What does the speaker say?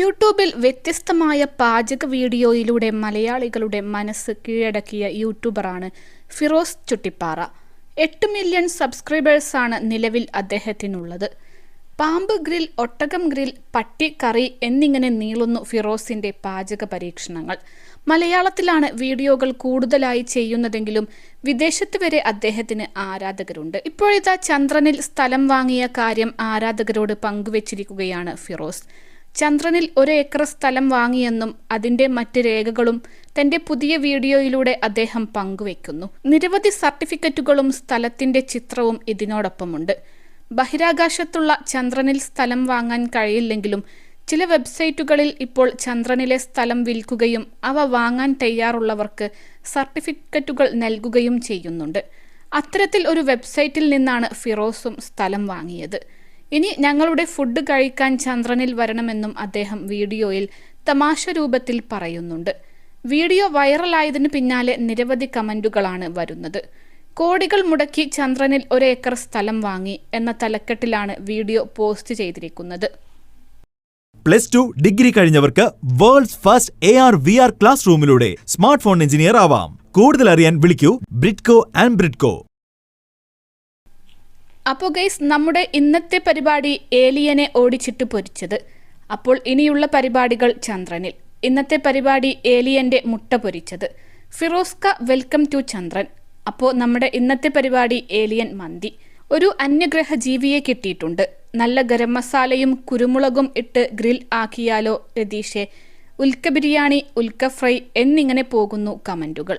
യൂട്യൂബിൽ വ്യത്യസ്തമായ പാചക വീഡിയോയിലൂടെ മലയാളികളുടെ മനസ്സ് കീഴടക്കിയ യൂട്യൂബറാണ് ഫിറോസ് ചുട്ടിപ്പാറ. എട്ട് മില്യൺ സബ്സ്ക്രൈബേഴ്സാണ് നിലവിൽ അദ്ദേഹത്തിനുള്ളത്. പാമ്പ് ഗ്രിൽ ഒട്ടകം ഗ്രിൽ പട്ടി കറി എന്നിങ്ങനെ നീളുന്നു ഫിറോസിന്റെ പാചക പരീക്ഷണങ്ങൾ. മലയാളത്തിലാണ് വീഡിയോകൾ കൂടുതലായി ചെയ്യുന്നതെങ്കിലും വിദേശത്ത് വരെ അദ്ദേഹത്തിന് ആരാധകരുണ്ട്. ഇപ്പോഴിതാ ചന്ദ്രനിൽ സ്ഥലം വാങ്ങിയ കാര്യം ആരാധകരോട് പങ്കുവച്ചിരിക്കുകയാണ് ഫിറോസ്. ചന്ദ്രനിൽ ഒരു ഏക്കർ സ്ഥലം വാങ്ങിയെന്നും അതിന്റെ മറ്റ് രേഖകളും തന്റെ പുതിയ വീഡിയോയിലൂടെ അദ്ദേഹം പങ്കുവെക്കുന്നു. നിരവധി സർട്ടിഫിക്കറ്റുകളും സ്ഥലത്തിന്റെ ചിത്രവും ഇതിനോടൊപ്പമുണ്ട്. ബഹിരാകാശത്തുള്ള ചന്ദ്രനിൽ സ്ഥലം വാങ്ങാൻ കഴിയില്ലെങ്കിലും ചില വെബ്സൈറ്റുകളിൽ ഇപ്പോൾ ചന്ദ്രനിലെ സ്ഥലം വിൽക്കുകയും അവ വാങ്ങാൻ തയ്യാറുള്ളവർക്ക് സർട്ടിഫിക്കറ്റുകൾ നൽകുകയും ചെയ്യുന്നുണ്ട്. അത്തരത്തിൽ ഒരു വെബ്സൈറ്റിൽ നിന്നാണ് ഫിറോസും സ്ഥലം വാങ്ങിയത്. ഇനി ഞങ്ങളുടെ ഫുഡ് കഴിക്കാൻ ചന്ദ്രനിൽ വരണമെന്നും അദ്ദേഹം വീഡിയോയിൽ തമാശ രൂപത്തിൽ പറയുന്നുണ്ട്. വീഡിയോ വൈറലായതിനു പിന്നാലെ നിരവധി കമന്റുകളാണ് വരുന്നത്. കോടികൾ മുടക്കി ചന്ദ്രനിൽ ഒരേക്കർ സ്ഥലം വാങ്ങി എന്ന തലക്കെട്ടിലാണ് വീഡിയോ പോസ്റ്റ് ചെയ്തിരിക്കുന്നത്. Plus two degree കഴിഞ്ഞവർക്ക് world's first A R V R class റൂമിലൂടെ smart phone engineer ആവാം. കൂടുതൽ അറിയാൻ വിളിക്കൂ ബ്രിഡ്കോ ആൻഡ് ബ്രിഡ്കോ. അപ്പോൾ ഗൈസ് നമ്മുടെ ഇന്നത്തെ പരിപാടി ഏലിയനെ ഓടിച്ചിട്ട് പൊരിച്ചത്. അപ്പോൾ ഇനിയുള്ള പരിപാടികൾ ചന്ദ്രനിൽ. ഇന്നത്തെ പരിപാടി ഏലിയന്റെ മുട്ട പൊരിച്ചത്. ഫിറോസ്ക വെൽക്കം ടു ചന്ദ്രൻ. അപ്പോൾ നമ്മുടെ ഇന്നത്തെ പരിപാടി ഏലിയൻ മന്തി. ഒരു അന്യഗ്രഹ ജീവിയെ കിട്ടിയിട്ടുണ്ട്. നല്ല ഗരം മസാലയും കുരുമുളകും ഇട്ട് ഗ്രിൽ ആക്കിയാലോ രതീഷെ? ഉൽക്ക ബിരിയാണി ഉൽക്ക ഫ്രൈ എന്നിങ്ങനെ പോകുന്നു കമന്റുകൾ.